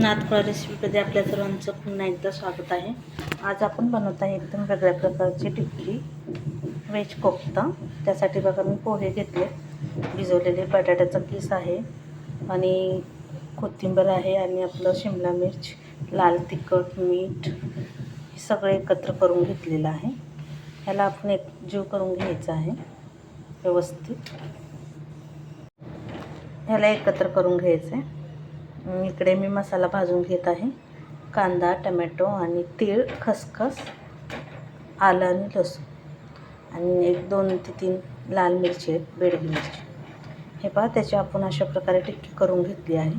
नाथफळा रेसिपीमध्ये आपल्या सर्वांचं पुन्हा एकदा स्वागत आहे. आज आपण बनवत आहे एकदम वेगळ्या प्रकारची टिक्की व्हेज कोफ्ता. त्यासाठी बघा मी पोहे घेतले भिजवलेले बटाट्याचा पीस आहे आणि कोथिंबीर आहे आणि आपलं शिमला मिर्च लाल तिखट मीठ हे सगळं एकत्र करून घेतलेलं आहे. ह्याला आपण एक जीव करून घ्यायचा आहे व्यवस्थित. ह्याला एकत्र करून घ्यायचं आहे इकडे मी मसाला भाजून घेत आहे. कांदा टमॅटो आणि तीळ खसखस आलं आणि लसूण. आणि एक दोन ते तीन लाल मिरची आहेत बेडगी मिरची. हे पहा त्याची आपण अशा प्रकारे टिक्की करून घेतली आहे.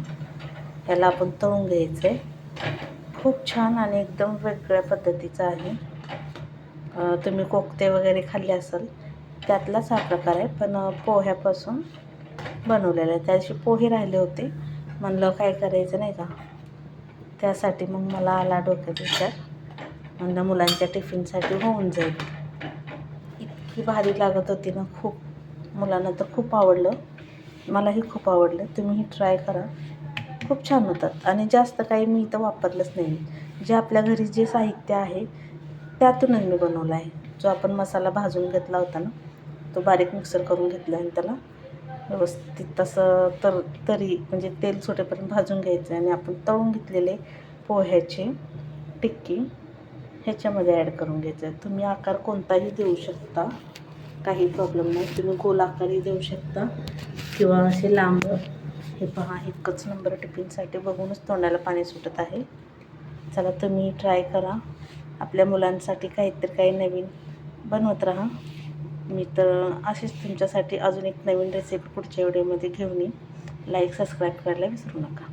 ह्याला आपण तळून घ्यायचं आहे खूप छान आणि एकदम वेगळ्या पद्धतीचं आहे. तुम्ही कोकते वगैरे खाल्ले असाल त्यातलाच हा प्रकार आहे. पण पोह्यापासून बनवलेला आहे. त्याशी पोहे राहिले होते. म्हणलं काय करायचं नाही का? त्यासाठी मग मला आला डोक्यात विचार. म्हणलं मुलांच्या टिफिनसाठी होऊन जाईल. इतकी भारी लागत होती ना खूप. मुलांना तर खूप आवडलं. मलाही खूप आवडलं. तुम्हीही ट्राय करा. खूप छान होतात. आणि जास्त काही मी इथं वापरलंच नाही. जे आपल्या घरी जे साहित्य आहे त्यातूनच मी बनवलं आहे. जो आपण मसाला भाजून घेतला होता ना तो बारीक मिक्सर करून घेतला आणि त्याला. व्यवस्थित तसं तर तरी म्हणजे तेल सुटेपर्यंत भाजून घ्यायचं आणि आपण तळून घेतलेले पोह्याची टिक्की ह्याच्यामध्ये ॲड करून घ्यायचं आहे. तुम्ही आकार कोणताही देऊ शकता. काही प्रॉब्लेम नाही. तुम्ही गोल आकारही देऊ शकता. किंवा असे लांब हे पहा एकच नंबर टिफिनसाठी बघूनच तोंडाला पाणी सुटत आहे. चला तुम्ही ट्राय करा. आपल्या मुलांसाठी काहीतरी काही नवीन बनवत राहा. मी तर अशीच तुमच्यासाठी अजून एक नवीन रेसिपी पुढच्या व्हिडिओमध्ये घेऊन येईन. लाईक सबस्क्राईब करायला विसरू नका.